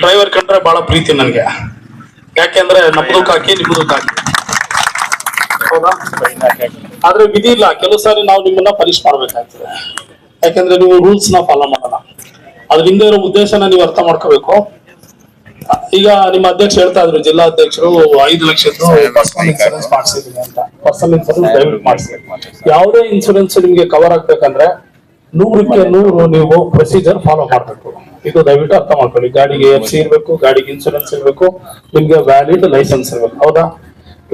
Driver ಕಂಡ್ರೆ ಬಹಳ ಪ್ರೀತಿ ನನಗೆ. ಯಾಕೆಂದ್ರೆ ನಮ್ದು ಕಾಕಿ ನಿಮ್ದು ಕಾಕಿ ಹೌದಾ? ಆದ್ರೆ ವಿಧಿ ಇಲ್ಲ. ಕೆಲವು ಸಾರಿ ನಾವು ನಿಮ್ಮನ್ನ ಪನಿಷ್ ಮಾಡ್ಬೇಕಾಗ್ತದೆ. ಯಾಕಂದ್ರೆ ನೀವು ರೂಲ್ಸ್ನ ಫಾಲೋ ಮಾಡಲ್ಲ ಅದ್ರ ಹಿಂದೆ ಇರೋ ಉದ್ದೇಶನ ನೀವು ಅರ್ಥ ಮಾಡ್ಕೋಬೇಕು. ಈಗ ನಿಮ್ಮ ಅಧ್ಯಕ್ಷ ಹೇಳ್ತಾ ಇದ್ರು, ಜಿಲ್ಲಾ ಅಧ್ಯಕ್ಷರು ಐದು ಲಕ್ಷದ್ದು ಪರ್ಸನಲ್ ಅಂತ. ಪರ್ಸನಲ್ ಯಾವುದೇ ಇನ್ಸೂರೆನ್ಸ್ ನಿಮ್ಗೆ ಕವರ್ ಆಗ್ಬೇಕಂದ್ರೆ ನೂರಕ್ಕೆ ನೂರು ನೀವು ಪ್ರೊಸೀಜರ್ ಫಾಲೋ ಮಾಡ್ಬೇಕು. ಇದು ದಯವಿಟ್ಟು ಅರ್ಥ ಮಾಡ್ಕೊಳ್ಳಿ. ಗಾಡಿಗೆ ಎಫ್ ಸಿ ಇರಬೇಕು, ಗಾಡಿಗೆ ಇನ್ಸೂರೆನ್ಸ್ ಇರಬೇಕು, ನಿಮ್ಗೆ ವ್ಯಾಲಿಡ್ ಲೈಸೆನ್ಸ್ ಇರಬೇಕು. ಹೌದಾ?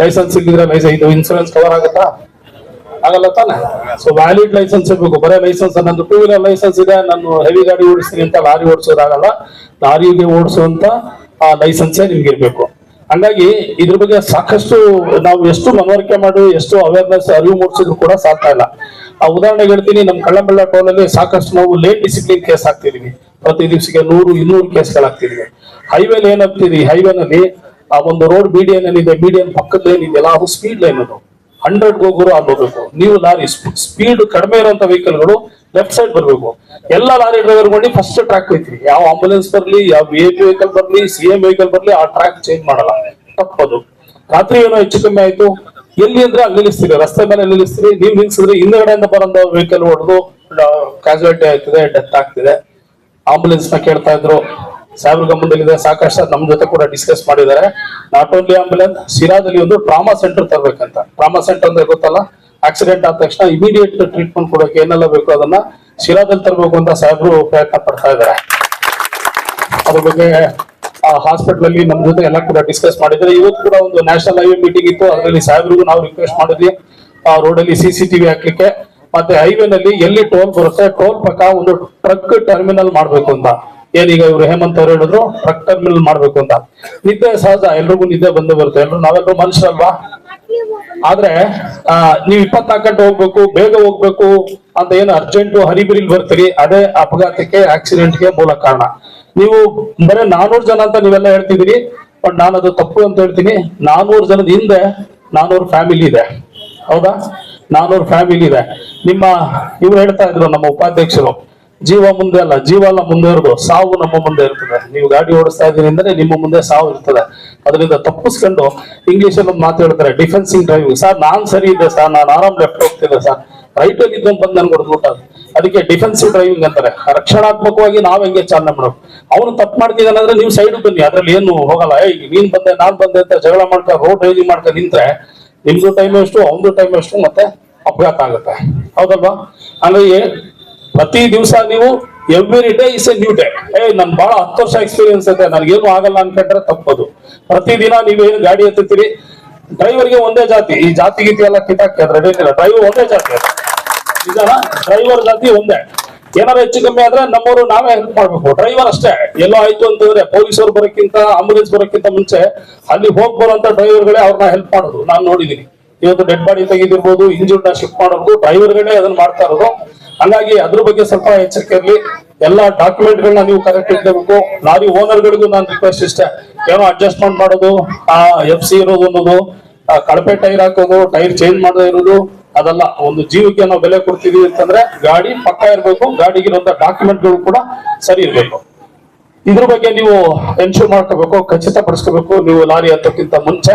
ಲೈಸೆನ್ಸ್ ಸಿಕ್ಕಿದ್ರೆ ಲೈಸೆನ್ಸ್ ಇದು ಇನ್ಸೂರೆನ್ಸ್ ಕವರ್ ಆಗುತ್ತಾ? ಆಗಲ್ಲ ತಾನೆ? ಸೊ ವ್ಯಾಲಿಡ್ ಲೈಸೆನ್ಸ್ ಇರಬೇಕು. ಬರೇ ಲೈಸೆನ್ಸ್ ನಂದು ಟೂ ವೀಲರ್ ಲೈಸೆನ್ಸ್ ಇದೆ, ನಾನು ಹೆವಿ ಗಾಡಿ ಓಡಿಸ್ತೀನಿ ಅಂತ ಲಾರಿ ಓಡಿಸೋದಾಗಲ್ಲ, ಲಾರಿಗೆ ಓಡಿಸುವಂತ ಲೈಸೆನ್ಸೇ ನಿಮ್ಗೆ ಇರಬೇಕು. ಹಂಗಾಗಿ ಇದ್ರ ಬಗ್ಗೆ ಸಾಕಷ್ಟು ನಾವು ಎಷ್ಟು ಮನವರಿಕೆ ಮಾಡಿ, ಎಷ್ಟು ಅವೇರ್ನೆಸ್ ಅರಿವು ಮೂಡಿಸಿದ್ರು ಕೂಡ ಸಾಧ್ಯ ಇಲ್ಲ. ಆ ಉದಾಹರಣೆಗೆ ಹೇಳ್ತೀನಿ, ನಮ್ಮ ಕಳ್ಳಂಬೆಳ್ಳ ಟೋಲಲ್ಲಿ ಸಾಕಷ್ಟು ನಾವು ಲೇಟ್ ಡಿಸಿಪ್ಲಿನ್ ಕೇಸ್ ಹಾಕ್ತಿದೀವಿ. ಪ್ರತಿ ದಿವಸಕ್ಕೆ ನೂರು, ಇನ್ನೂರು ಕೇಸ್ಗಳಾಗ್ತಿದೆ ಹೈವೇಲಿ ಏನಾಗ್ತಿದೆ ಹೈವೇನಲ್ಲಿ ಆ ಒಂದು ರೋಡ್ ಮೀಡಿಯನ್ ಏನಿದೆ ಮೀಡಿಯನ್ ಪಕ್ಕದ ಏನಿದೆಯಲ್ಲ ಅದು ಸ್ಪೀಡ್ ಲೈನ್ ಅದು. ಹಂಡ್ರೆಡ್ ಹೋಗೋರು ಅಲ್ಲಿ ಹೋಗ್ಬೇಕು ನೀವು ಲಾರಿ ಸ್ಪೀಡ್ ಕಡಿಮೆ ಇರುವಂತ ವೆಹಿಕಲ್ಗಳು ಲೆಫ್ಟ್ ಸೈಡ್ ಬರ್ಬೇಕು. ಎಲ್ಲ ಲಾರಿ ಡ್ರೈವರ್ ಮಾಡಿ ಫಸ್ಟ್ ಟ್ರ್ಯಾಕ್ ಐತ್ರಿ ಯಾವ ಆಂಬುಲೆನ್ಸ್ ಬರ್ಲಿ, ಯಾವ ವಿ ಐ ಪಿ ವೆಹಿಕಲ್ ಬರ್ಲಿ ಸಿ ಎಂ ವೆಹಿಕಲ್ ಬರ್ಲಿ, ಆ ಟ್ರ್ಯಾಕ್ ಚೇಂಜ್ ಮಾಡಲ್ಲ. ತಪ್ಪದು. ರಾತ್ರಿ ಏನೋ ಹೆಚ್ಚು ಕಮ್ಮಿ ಆಯ್ತು. ಎಲ್ಲಿ ಅಂದ್ರೆ ಅಲ್ಲಿ ನಿಲ್ಲಿಸ್ತೀರಿ. ರಸ್ತೆ ಮೇಲೆ ನಿಲ್ಲಿಸ್ತೀರಿ. ನೀವು ನಿಲ್ಸಿದ್ರೆ ಹಿಂದ್ಗಡೆಯಿಂದ ಬರೋ ವೆಹಿಕಲ್ ಹೊಡೆದು ಕ್ಯಾಸುಯಾಲಿಟಿ ಆಗ್ತಿದೆ ಡೆತ್ ಆಗ್ತಿದೆ. ಆಂಬುಲೆನ್ಸ್ನ ಕೇಳ್ತಾ ಇದ್ರು. ಸಾವಿರ ಗಮನದಲ್ಲಿದೆ ಸಾಕಷ್ಟು ನಮ್ ಜೊತೆ ಕೂಡ ಡಿಸ್ಕಸ್ ಮಾಡಿದ್ದಾರೆ. ನಾಟ್ ಓನ್ಲಿ ಆಂಬುಲೆನ್ಸ್ ಸಿರಾದಲ್ಲಿ ಒಂದು ಟ್ರಾಮಾ ಸೆಂಟರ್ ತರಬೇಕಂತ. ಟ್ರಾಮಾ ಸೆಂಟರ್ ಅಂದ್ರೆ ಗೊತ್ತಲ್ಲ? ಆಕ್ಸಿಡೆಂಟ್ ಆದ ತಕ್ಷಣ ಇಮಿಡಿಯೇಟ್ ಟ್ರೀಟ್ಮೆಂಟ್ ಕೊಡೋಕೆ ಏನೆಲ್ಲ ಬೇಕು ಅದನ್ನ ಶಿರಾದಲ್ಲಿ ತರಬೇಕು ಅಂತ ಸಾಹೇಬರು ಪ್ರಯತ್ನ ಪಡ್ತಾ ಇದ್ದಾರೆ. ಅದ್ರ ಬಗ್ಗೆ ಹಾಸ್ಪಿಟಲ್ ಅಲ್ಲಿ ನಮ್ ಜೊತೆ ಎಲ್ಲ ಕೂಡ ಡಿಸ್ಕಸ್ ಮಾಡಿದ್ರೆ ಇವತ್ತು ಕೂಡ ಒಂದು ನ್ಯಾಷನಲ್ ಹೈವೇ ಮೀಟಿಂಗ್ ಇತ್ತು. ಅದರಲ್ಲಿ ಸಾಹೇಬ್ರಿಗೂ ನಾವು ರಿಕ್ವೆಸ್ಟ್ ಮಾಡಿದ್ವಿ. ಆ ರೋಡ್ ಅಲ್ಲಿ ಸಿ ಸಿ ಟಿವಿ ಹಾಕ್ಲಿಕ್ಕೆ. ಮತ್ತೆ ಹೈವೇನಲ್ಲಿ ನಲ್ಲಿ ಎಲ್ಲಿ ಟೋಲ್ ಬರುತ್ತೆ ಟೋಲ್ ಪಕ್ಕ ಒಂದು ಟ್ರಕ್ ಟರ್ಮಿನಲ್ ಮಾಡ್ಬೇಕು ಅಂತ. ಏನೀಗ ಇವ್ರು ಹೇಮಂತ್ ಅವ್ರು ಹೇಳಿದ್ರು ಟ್ರಕ್ ಟರ್ಮಿನಲ್ ಮಾಡ್ಬೇಕು ಅಂತ. ನಿದ್ದೆ ಸಹಜ ಎಲ್ರಿಗೂ ನಿದ್ದೆ ಬಂದೇ ಬರುತ್ತೆ. ಎಲ್ರು ನಾವೆಲ್ಲರೂ ಮನುಷ್ಯರಲ್ವಾ? ಆದ್ರೆ ಆ, ನೀವ್ ಇಪ್ಪತ್ನಾಲ್ಕು ಗಂಟೆ ಹೋಗ್ಬೇಕು ಬೇಗ ಹೋಗ್ಬೇಕು ಅಂತ ಏನು ಅರ್ಜೆಂಟ್ ಹರಿಬಿರಿಲ್ ಬರ್ತೀರಿ ಅದೇ ಅಪಘಾತಕ್ಕೆ ಆಕ್ಸಿಡೆಂಟ್ಗೆ ಮೂಲ ಕಾರಣ. ನೀವು ಬರೀ ನಾನೂರು ಜನ ಅಂತ ನೀವೆಲ್ಲ ಹೇಳ್ತಿದ್ದೀರಿ ಬಟ್ ನಾನು ಅದು ತಪ್ಪು ಅಂತ ಹೇಳ್ತೀನಿ. ನಾನೂರು ಜನದ ಹಿಂದೆ ನಾನೂರು ಫ್ಯಾಮಿಲಿ ಇದೆ. ಹೌದಾ? ನಾನೂರು ಫ್ಯಾಮಿಲಿ ಇದೆ. ನಿಮ್ಮ, ಇವ್ರು ಹೇಳ್ತಾ ಇದ್ರು ನಮ್ಮ ಉಪಾಧ್ಯಕ್ಷರು. ಜೀವ ಮುಂದೆ ಅಲ್ಲ, ಜೀವ ಅಲ್ಲ, ಮುಂದೆ ಇರೋದು. ಸಾವು ನಮ್ಮ ಮುಂದೆ ಇರ್ತದೆ. ನೀವು ಗಾಡಿ ಓಡಿಸ್ತಾ ಇದ್ದೀರಿ ಅಂದ್ರೆ ನಿಮ್ಮ ಮುಂದೆ ಸಾವು ಇರ್ತದೆ. ಅದರಿಂದ ತಪ್ಪಿಸ್ಕೊಂಡು ಇಂಗ್ಲಿಷ್ ಅಲ್ಲಿ ಒಂದು ಮಾತು ಹೇಳ್ತಾರೆ ಡಿಫೆನ್ಸಿಂಗ್ ಡ್ರೈವಿಂಗ್ ಸರ್ ನಾನ್ ಸರಿ ಇದೆ ಸರ್ ನಾನು ಆರಾಮ್ ಲೆಫ್ಟ್ ಹೋಗ್ತಿದ್ದೆ ಸರ್ ರೈಟ್ ಅಲ್ಲಿ ಇದ್ದೊಂದು ಬಂದು ನನ್ಗೆ ಹೊಡೆದ್ಬಿಟ್ಟು ಅದಕ್ಕೆ ಡಿಫೆನ್ಸಿವ್ ಡ್ರೈವಿಂಗ್ ಅಂತಾರೆ. ರಕ್ಷಣಾತ್ಮಕವಾಗಿ ನಾವ್ ಹೆಂಗೆ ಚಾಲನೆ ಮಾಡೋದು? ಅವನು ತಪ್ಪು ಮಾಡ್ತಿದ್ದಾನೆ ಅಂದ್ರೆ ನೀವು ಸೈಡ್ ಬನ್ನಿ. ಅದ್ರಲ್ಲಿ ಏನು ಹೋಗಲ್ಲ. ಏ ನೀನ್ ಬಂದೆ, ನಾನ್ ಬಂದೆ ಅಂತ ಜಗಳ ಮಾಡ್ತಾ ರೋಡ್ ರೈಲಿಂಗ್ ಮಾಡ್ತಾ ನಿಂತ್ರೆ ನಿಮ್ದು ಟೈಮ್ ಎಷ್ಟು ಅವನದು ಟೈಮ್ ಎಷ್ಟು ಮತ್ತೆ ಅಪಘಾತ ಆಗುತ್ತೆ. ಹೌದಲ್ವಾ? ಅಂದ್ರೆ ಪ್ರತಿ ದಿವಸ ನೀವು every day is a new day ಏ, ನನ್ ಬಹಳ ಹತ್ತು ವರ್ಷ ಎಕ್ಸ್ಪೀರಿಯನ್ಸ್ ಇದೆ, ನನಗೇನು ಆಗಲ್ಲ ಅನ್ಕೊಂಡ್ರೆ ತಪ್ಪದು. ಪ್ರತಿದಿನ ನೀವೇನು ಗಾಡಿ ಎತ್ತುತ್ತೀರಿ? ಡ್ರೈವರ್ಗೆ ಒಂದೇ ಜಾತಿ. ಈ ಜಾತಿ ಗೀತಿ ಎಲ್ಲ ಕಿತ್ತಾಕಿ ಅದ್ರ ಡ್ರೈವರ್ ಒಂದೇ ಜಾತಿ ನಿಜಾನ? ಡ್ರೈವರ್ ಜಾತಿ ಒಂದೇ. ಏನಾರ ಹೆಚ್ಚು ಕಮ್ಮಿ ಆದ್ರೆ ನಮ್ಮವರು ನಾವೇ ಹೆಲ್ಪ್ ಮಾಡ್ಬೇಕು. ಡ್ರೈವರ್ ಅಷ್ಟೇ. ಎಲ್ಲೋ ಆಯ್ತು ಅಂತಂದ್ರೆ ಪೊಲೀಸರು ಬರೋಕ್ಕಿಂತ ಆಂಬುಲೆನ್ಸ್ ಬರೋಕ್ಕಿಂತ ಮುಂಚೆ ಅಲ್ಲಿ ಹೋಗಿ ಬರುವಂತ ಡ್ರೈವರ್ಗಳೇ ಅವ್ರನ್ನ ಹೆಲ್ಪ್ ಮಾಡೋದು. ನಾನು ನೋಡಿದೀನಿ. ಇವತ್ತು ಡೆಡ್ ಬಾಡಿ ತೆಗೆದಿರ್ಬೋದು ಇಂಜೂರ್ಡ್ನ ಶಿಫ್ಟ್ ಮಾಡೋದು ಡ್ರೈವರ್ಗಳೇ ಅದನ್ನ ಮಾಡ್ತಾ ಇರೋದು. ಹಂಗಾಗಿ ಅದ್ರ ಬಗ್ಗೆ ಸ್ವಲ್ಪ ಎಚ್ಚರಿಕೆ ಇರಲಿ. ಎಲ್ಲಾ ಡಾಕ್ಯುಮೆಂಟ್ ಗಳನ್ನ ನೀವು ಕರೆಕ್ಟ್ ಇಟ್ಕೋಬೇಕು. ಲಾರಿ ಓನರ್ ಗಳಿಗೂ ನಾನು ರಿಕ್ವೆಸ್ಟ್ ಇಷ್ಟೇ. ಏನೋ ಅಡ್ಜಸ್ಟ್ಮೆಂಟ್ ಮಾಡೋದು, ಆ ಎಫ್ ಸಿ ಇರೋದು ಅನ್ನೋದು ಕಳಪೆ ಟೈರ್ ಹಾಕೋದು ಟೈರ್ ಚೇಂಜ್ ಮಾಡದೇ ಇರೋದು. ಅದಲ್ಲ ಒಂದು ಜೀವಕ್ಕೆ ನಾವು ಬೆಲೆ ಕೊಡ್ತೀವಿ ಅಂತಂದ್ರೆ ಗಾಡಿ ಪಕ್ಕ ಇರಬೇಕು ಡಾಕ್ಯುಮೆಂಟ್ಗಳು ಕೂಡ ಸರಿ ಇರಬೇಕು. ಇದ್ರ ಬಗ್ಗೆ ನೀವು ಎನ್ಶೂರ್ ಮಾಡ್ಕೋಬೇಕು, ಖಚಿತಪಡಿಸ್ಕೋಬೇಕು. ನೀವು ಲಾರಿ ಹತ್ತಕ್ಕಿಂತ ಮುಂಚೆ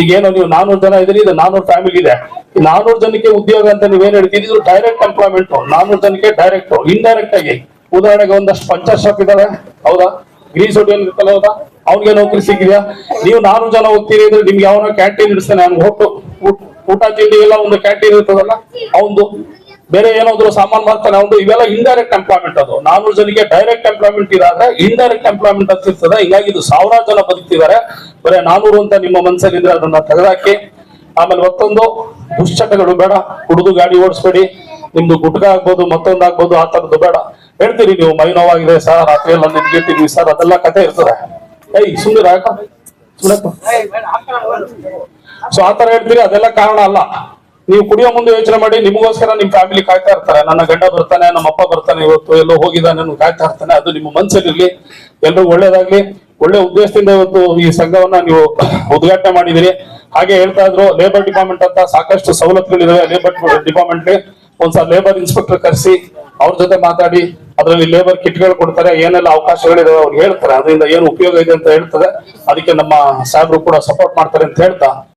ಈಗೇನೋ ನೀವು ನಾನೂರು ಜನ ಇದ್ರಿ ಇದು ನಾನೂರು ಫ್ಯಾಮಿಲಿ ಇದೆ. ನಾನೂರು ಜನಕ್ಕೆ ಉದ್ಯೋಗ ಅಂತ ನೀವೇನ್ ಹೇಳ್ತೀರಿ, ಇದು ಡೈರೆಕ್ಟ್ ಎಂಪ್ಲಾಯ್ಮೆಂಟ್ ನಾನೂರು ಜನಕ್ಕೆ ಡೈರೆಕ್ಟ್ ಇಂಡೈರೆಕ್ಟ್ ಆಗಿ. ಉದಾಹರಣೆಗೆ ಒಂದಷ್ಟು ಪಂಚರ್ ಶಾಪ್ ಇದಾವೆ, ಹೌದಾ? ಗ್ರೀಸ್ ಹೋಟೆಲ್ ಇರ್ತಲ್ಲ ಹೌದಾ? ಅವ್ನಿಗೆ ನೌಕರಿ ಸಿಕ್ಕಿದ್ಯಾ ನೀವು ನಾನೂರು ಜನ ಹೋಗ್ತೀರಿ ಅಂದ್ರೆ ನಿಮ್ಗೆ ಯಾವನೋ ಕ್ಯಾಂಟೀನ್ ಇಡಿಸ್ತಾನೆ ನಾನು ಹೋಟು ಊಟ- ತಿಂಡಿ ಎಲ್ಲ ಒಂದು ಕ್ಯಾಂಟೀನ್ ಇರ್ತದಲ್ಲ, ಅವಂದು ಬೇರೆ ಏನಾದ್ರು ಸಾಮಾನು ಮಾಡ್ತಾನೆ ಅವನು ಇವೆಲ್ಲ ಇಂಡೈರೆಕ್ಟ್ ಎಂಪ್ಲಾಯ್ಮೆಂಟ್ ಅದು. ನಾನೂರು ಜನಕ್ಕೆ ಡೈರೆಕ್ಟ್ ಎಂಪ್ಲಾಯ್ಮೆಂಟ್ ಇರಾದ್ರೆ ಇಂಡೈರೆಕ್ಟ್ ಎಂಪ್ಲಾಯ್ಮೆಂಟ್ ಅಂತ ಇರ್ತದೆ. ಹೀಗಾಗಿ ಇದು ಸಾವಿರಾರು ಜನ ಬದುಕ್ತಿದ್ದಾರೆ. ಬರೀ ನಾನೂರು ಅಂತ ನಿಮ್ಮ ಮನಸ್ಸಲ್ಲಿದ್ರೆ ಅದನ್ನ ತೆಗೆದಾಕಿ. ಆಮೇಲೆ ಮತ್ತೊಂದು, ದುಶ್ಚಟಗಳು ಬೇಡ. ಕುಡಿದು ಗಾಡಿ ಓಡಿಸ್ಬೇಡಿ. ನಿಮ್ದು ಗುಟ್ಕ ಆಗ್ಬೋದು, ಮತ್ತೊಂದು ಆಗ್ಬೋದು, ಆ ತರದ್ದು ಬೇಡ. ಹೇಳ್ತೀರಿ ನೀವು ಮೈ ನೋವಾಗಿದೆ ಸರ್ ರಾತ್ರಿ ಎಲ್ಲ ನಿದ್ಗೆಟ್ಟಿದ್ವಿ ಸರ್, ಅದೆಲ್ಲ ಕತೆ ಇರ್ತದೆ. ಏಯ್ ಸುಮ್ಮನೆ ಯಾಕ? ಸೊ ಆತರ ಹೇಳ್ತೀರಿ, ಅದೆಲ್ಲ ಕಾರಣ ಅಲ್ಲ. ನೀವು ಕುಡಿಯೋ ಮುಂದೆ ಯೋಚನೆ ಮಾಡಿ, ನಿಮಗೋಸ್ಕರ ನಿಮ್ ಫ್ಯಾಮಿಲಿ ಕಾಯ್ತಾ ಇರ್ತಾರೆ. ನನ್ನ ಗಂಡ ಬರ್ತಾನೆ ನಮ್ಮ ಅಪ್ಪ ಬರ್ತಾನೆ ಇವತ್ತು, ಎಲ್ಲೋ ಹೋಗಿದ್ದಾನೆ ಕಾಯ್ತಾ ಇರ್ತಾನೆ. ಅದು ನಿಮ್ಮ ಮನಸ್ಸಲ್ಲಿರ್ಲಿ ಎಲ್ರಿಗೂ ಒಳ್ಳೇದಾಗ್ಲಿ. ಒಳ್ಳೆ ಉದ್ದೇಶದಿಂದ ಇವತ್ತು ಈ ಸಂಘವನ್ನ ನೀವು ಉದ್ಘಾಟನೆ ಮಾಡಿದಿರಿ. ಹಾಗೆ ಹೇಳ್ತಾ ಇದ್ರು ಲೇಬರ್ ಡಿಪಾರ್ಟ್ಮೆಂಟ್ ಅಂತ ಸಾಕಷ್ಟು ಸವಲತ್ತುಗಳಿದಾವೆ. ಲೇಬರ್ ಡಿಪಾರ್ಟ್ಮೆಂಟ್ ಒಂದ್ಸಲ ಲೇಬರ್ ಇನ್ಸ್ಪೆಕ್ಟರ್ ಕರೆಸಿ, ಅವ್ರ ಜೊತೆ ಮಾತಾಡಿ, ಅದರಲ್ಲಿ ಲೇಬರ್ ಕಿಟ್ಗಳು ಕೊಡ್ತಾರೆ. ಏನೆಲ್ಲ ಅವಕಾಶಗಳಿದಾವೆ ಅವ್ರು ಹೇಳ್ತಾರೆ. ಅದರಿಂದ ಏನು ಉಪಯೋಗ ಇದೆ ಅಂತ ಹೇಳ್ತಾರೆ ಅದಕ್ಕೆ ನಮ್ಮ ಸಾಹೇಬರು ಕೂಡ ಸಪೋರ್ಟ್ ಮಾಡ್ತಾರೆ ಅಂತ ಹೇಳ್ತಾ.